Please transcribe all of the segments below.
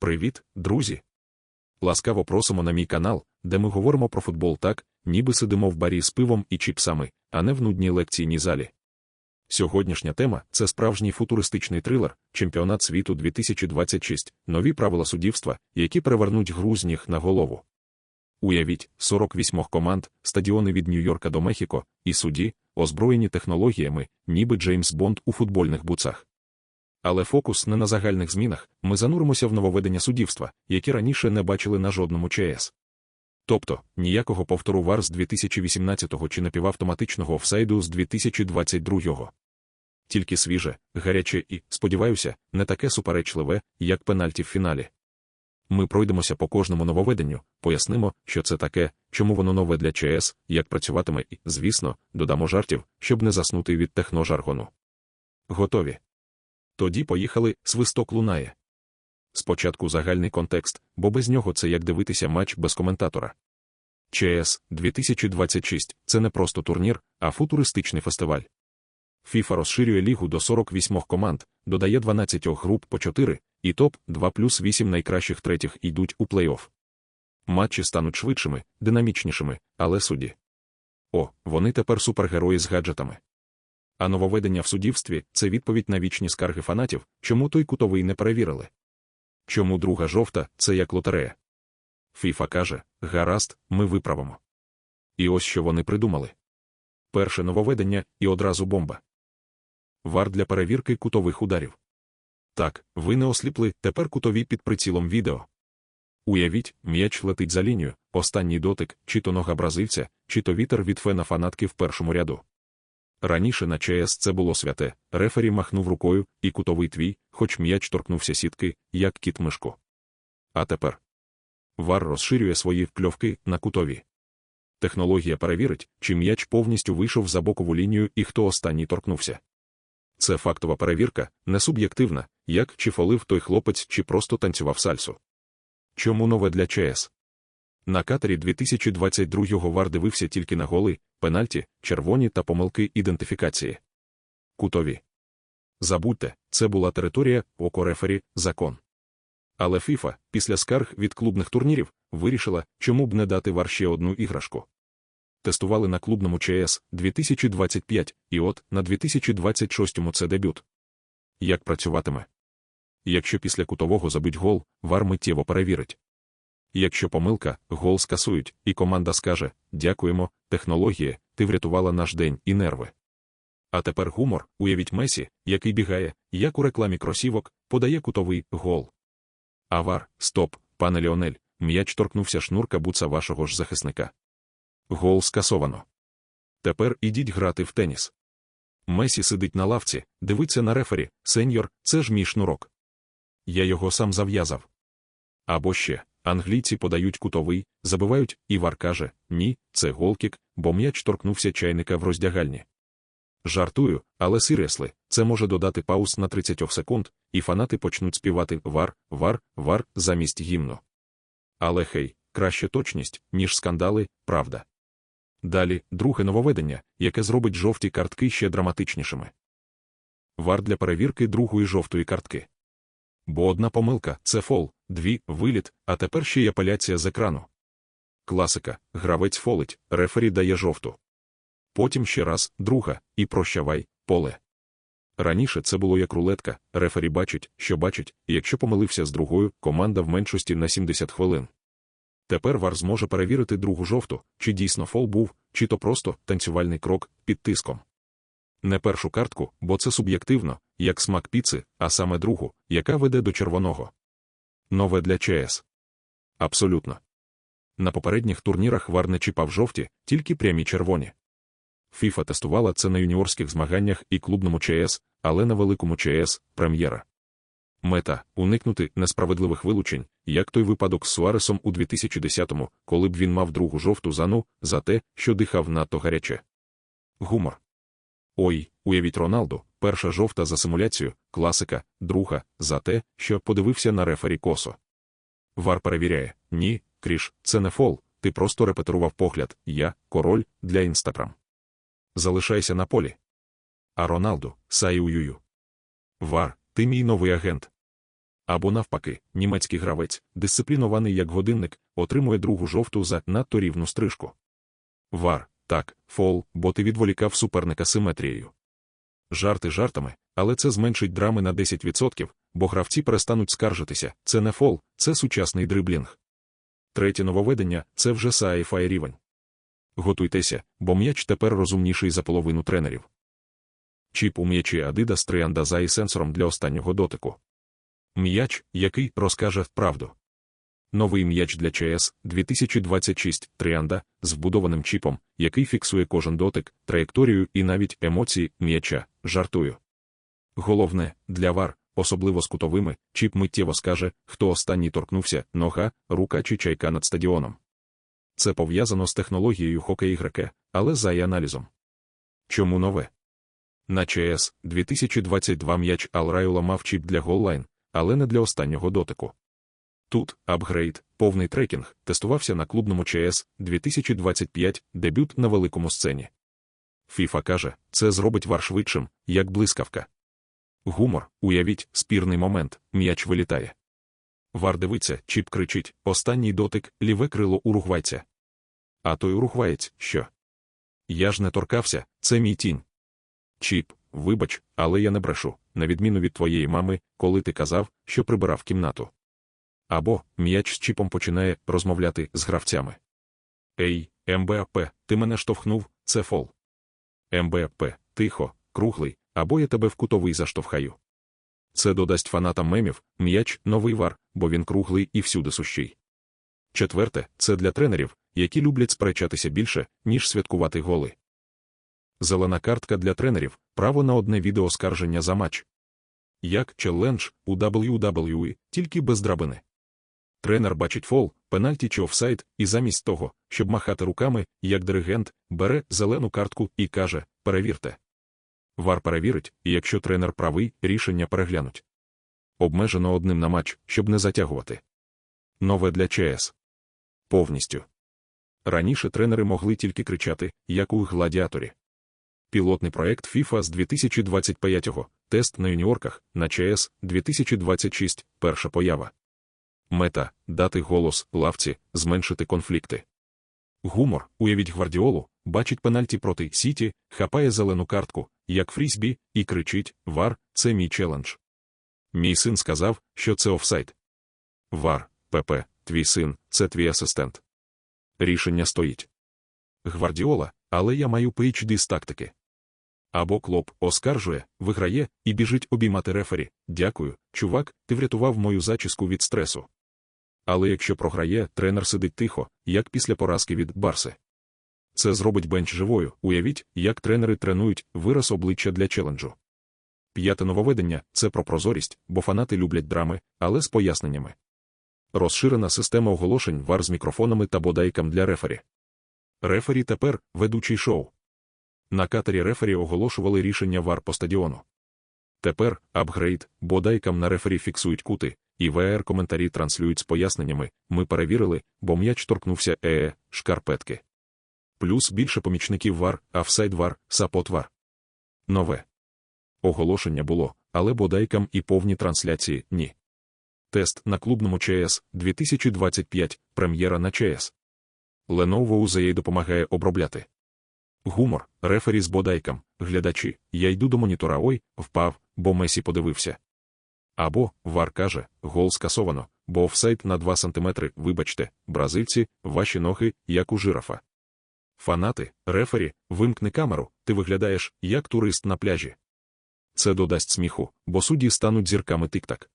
Привіт, друзі! Ласкаво просимо на мій канал, де ми говоримо про футбол так, ніби сидимо в барі з пивом і чіпсами, а не в нудній лекційній залі. Сьогоднішня тема це справжній футуристичний трилер, чемпіонат світу 2026, нові правила суддівства, які перевернуть гру з ніг на голову. Уявіть, 48 команд, стадіони від Нью-Йорка до Мехіко, і судді, озброєні технологіями, ніби Джеймс Бонд у футбольних буцах. Але фокус не на загальних змінах, ми зануримося в нововведення суддівства, які раніше не бачили на жодному ЧС. Тобто, ніякого повтору ВАР з 2018-го чи напівавтоматичного офсайду з 2022. Тільки свіже, гаряче і, сподіваюся, не таке суперечливе, як пенальті в фіналі. Ми пройдемося по кожному нововведенню, пояснимо, що це таке, чому воно нове для ЧС, як працюватиме і, звісно, додамо жартів, щоб не заснути від техножаргону. Готові. Тоді поїхали, свисток лунає. Спочатку загальний контекст, бо без нього це як дивитися матч без коментатора. ЧС 2026 це не просто турнір, а футуристичний фестиваль. ФІФА розширює лігу до 48 команд, додає 12 груп по 4, і топ-2 плюс 8 найкращих третіх йдуть у плей-офф. Матчі стануть швидшими, динамічнішими, але судді. О, вони тепер супергерої з гаджетами. А нововведення в суддівстві це відповідь на вічні скарги фанатів, чому той кутовий не перевірили. Чому друга жовта це як лотерея? Фіфа каже: гаразд, ми виправимо. І ось що вони придумали. Перше нововведення і одразу бомба. Вар для перевірки кутових ударів. Так, ви не осліпли, тепер кутові під прицілом відео. Уявіть, м'яч летить за лінію, останній дотик, чи то нога бразильця, чи то вітер від фена фанатки в першому ряду. Раніше на ЧС це було святе, рефері махнув рукою, і кутовий твій, хоч м'яч торкнувся сітки, як кіт мишко. А тепер вар розширює свої вкльовки на кутові. Технологія перевірить, чи м'яч повністю вийшов за бокову лінію і хто останній торкнувся. Це фактова перевірка, не суб'єктивна, як чи фолив той хлопець, чи просто танцював сальсу. Чому нове для ЧС? На катері 2022-го вар дивився тільки на голи, пенальті, червоні та помилки ідентифікації. Кутові. Забудьте, це була територія, окорефері, закон. Але ФІФА, після скарг від клубних турнірів, вирішила, чому б не дати вар ще одну іграшку. Тестували на клубному ЧС 2025, і от на 2026-му це дебют. Як працюватиме? Якщо після кутового забить гол, вар миттєво перевірить. Якщо помилка, гол скасують, і команда скаже: Дякуємо, технологія, ти врятувала наш день і нерви. А тепер гумор, уявіть Месі, який бігає, як у рекламі кросівок, подає кутовий гол. Авар, стоп, пане Ліонель, м'яч торкнувся шнурка буца вашого ж захисника. Гол скасовано. Тепер ідіть грати в теніс. Месі сидить на лавці, дивиться на рефері, сеньор, це ж мій шнурок. Я його сам зав'язав. Або ще, англійці подають кутовий, забивають, і вар каже: ні, це голкік, бо м'яч торкнувся чайника в роздягальні. Жартую, але сиресли, це може додати пауз на 30 секунд, і фанати почнуть співати вар, вар, вар замість гімну. Але хей, краще точність, ніж скандали, правда. Далі, друге нововведення, яке зробить жовті картки ще драматичнішими. Вар для перевірки другої жовтої картки. Бо одна помилка це фол, дві виліт, а тепер ще й апеляція з екрану. Класика, гравець фолить, рефері дає жовту. Потім ще раз, друга, і прощавай, поле. Раніше це було як рулетка, рефері бачить, що бачить, і якщо помилився з другою, команда в меншості на 70 хвилин. Тепер вар зможе перевірити другу жовту, чи дійсно фол був, чи то просто танцювальний крок під тиском. Не першу картку, бо це суб'єктивно, як смак піци, а саме другу, яка веде до червоного. Нове для ЧС. Абсолютно. На попередніх турнірах вар не чіпав жовті, тільки прямі червоні. ФІФА тестувала це на юніорських змаганнях і клубному ЧС, але на великому ЧС прем'єра. Мета уникнути несправедливих вилучень, як той випадок з Суаресом у 2010-му, коли б він мав другу жовту зану за те, що дихав надто гаряче. Гумор. Ой, уявіть Роналду, перша жовта за симуляцію, класика, друга, за те, що подивився на рефері косо. Вар перевіряє: ні, кріш, це не фол, ти просто репетирував погляд, я, король, для інстаграм. Залишайся на полі. А Роналду, Саююю. Вар, ти мій новий агент. Або навпаки, німецький гравець, дисциплінований як годинник, отримує другу жовту за надто рівну стрижку. Вар, так, фол, бо ти відволікав суперника симетрією. Жарти жартами, але це зменшить драми на 10%, бо гравці перестануть скаржитися. Це не фол, це сучасний дриблінг. Третє нововведення це вже sci рівень. Готуйтеся, бо м'яч тепер розумніший за половину тренерів. Чіп у м'ячі Adidas Trianda і сенсором для останнього дотику. М'яч, який розкаже правду. Новий м'яч для ЧС 2026 Тріанда з вбудованим чіпом, який фіксує кожен дотик, траєкторію і навіть емоції м'яча, жартую. Головне, для вар, особливо з кутовими, чіп миттєво скаже, хто останній торкнувся, нога, рука чи чайка над стадіоном. Це пов'язано з технологією хокей ігреке, але за і аналізом. Чому нове? На ЧС 2022 м'яч Алрайула мав чіп для голлайн, але не для останнього дотику. Тут апгрейд, повний трекінг, тестувався на клубному ЧС 2025 дебют на великому сцені. FIFA каже, це зробить вар швидшим, як блискавка. Гумор, уявіть, спірний момент, м'яч вилітає. Вар дивиться, чіп кричить, останній дотик, ліве крило уругвайця. А той уругваєць, що? Я ж не торкався, це мій тінь. Чіп, вибач, але я не брешу, на відміну від твоєї мами, коли ти казав, що прибирав кімнату. Або м'яч з чіпом починає розмовляти з гравцями. Ей, МБАП, ти мене штовхнув, це фол. МБАП, тихо, круглий, або я тебе в кутовий заштовхаю. Це додасть фанатам мемів, м'яч новий вар, бо він круглий і всюди сущий. Четверте, це для тренерів, які люблять сперечатися більше, ніж святкувати голи. Зелена картка для тренерів право на одне відеоскарження за матч. Як челендж у WWE, тільки без драбини. Тренер бачить фол, пенальті чи офсайд, і замість того, щоб махати руками, як диригент, бере зелену картку і каже: перевірте. Вар перевірить, і якщо тренер правий, рішення переглянуть. Обмежено одним на матч, щоб не затягувати. Нове для ЧС. Повністю. Раніше тренери могли тільки кричати, як у гладіаторі. Пілотний проект FIFA з 2025-го, тест на юніорках, на ЧС 2026, перша поява. Мета дати голос лавці, зменшити конфлікти. Гумор, уявіть гвардіолу, бачить пенальті проти Сіті, хапає зелену картку, як фрісбі, і кричить: Вар, це мій челендж. Мій син сказав, що це офсайд. Вар, ПП, твій син, це твій асистент. Рішення стоїть. Гвардіола, але я маю PhD з тактики. Або клоп оскаржує, виграє і біжить обіймати рефері. Дякую, чувак, ти врятував мою зачіску від стресу. Але якщо програє, тренер сидить тихо, як після поразки від Барси. Це зробить бенч живою. Уявіть, як тренери тренують вираз обличчя для челенджу. П'яте нововведення це про прозорість, бо фанати люблять драми, але з поясненнями. Розширена система оголошень вар з мікрофонами та бодайкам для рефері. Рефері тепер ведучий шоу. На катері рефері оголошували рішення вар по стадіону. Тепер апгрейд, бодайкам на рефері фіксують кути, і ВР коментарі транслюють з поясненнями ми перевірили, бо м'яч торкнувся ЕЕ, шкарпетки. Плюс більше помічників вар, офсайд вар, сапот вар. Нове. Оголошення було, але бодайкам і повні трансляції ні. Тест на клубному ЧС 2025, прем'єра на ЧС. Lenovo UZA допомагає обробляти. Гумор, рефері з бодайкам, глядачі, я йду до монітора ой, впав, бо Месі подивився. Або, Вар каже, гол скасовано, бо офсайд на 2 см, вибачте, бразильці, ваші ноги, як у жирафа. Фанати, рефері, вимкни камеру, ти виглядаєш, як турист на пляжі. Це додасть сміху, бо судді стануть зірками тик-так.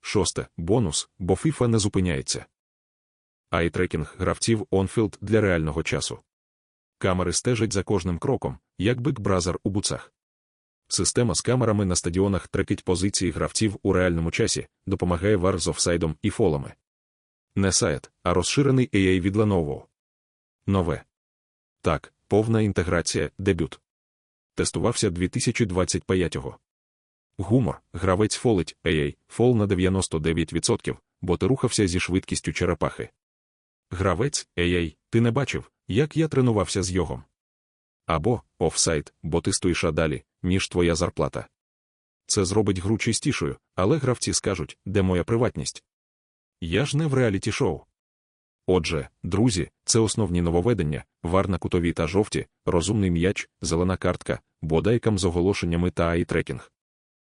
Шосте бонус, бо FIFA не зупиняється. Айтрекінг гравців онфілд для реального часу. Камери стежать за кожним кроком, як бик бразер у буцах. Система з камерами на стадіонах трекить позиції гравців у реальному часі, допомагає вар з офсайдом і фолами. Не сайт, а розширений AI від Lenovo. Нове. Так, повна інтеграція, дебют. Тестувався 2025-го. Гумор, гравець фолить AI, фол на 99%, бо ти рухався зі швидкістю черепахи. Гравець AI, ти не бачив, як я тренувався з йогом. Або офсайд, бо ти стоїш далі, ніж твоя зарплата. це зробить гру чистішою, але гравці скажуть, де моя приватність. Я ж не в реаліті шоу. Отже, друзі, це основні нововведення, вар на кутові та жовті, розумний м'яч, зелена картка, бодайкам з оголошеннями та ай-трекінг.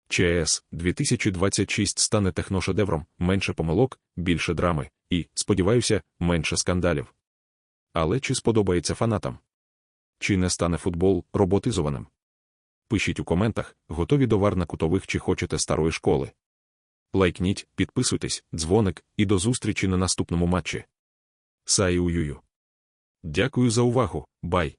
ЧС 2026 стане техношедевром, менше помилок, більше драми і, сподіваюся, менше скандалів. Але чи сподобається фанатам? Чи не стане футбол роботизованим? Пишіть у коментах, готові до вар на кутових чи хочете старої школи. Лайкніть, підписуйтесь, дзвоник і до зустрічі на наступному матчі. Саю Юю. Дякую за увагу, бай!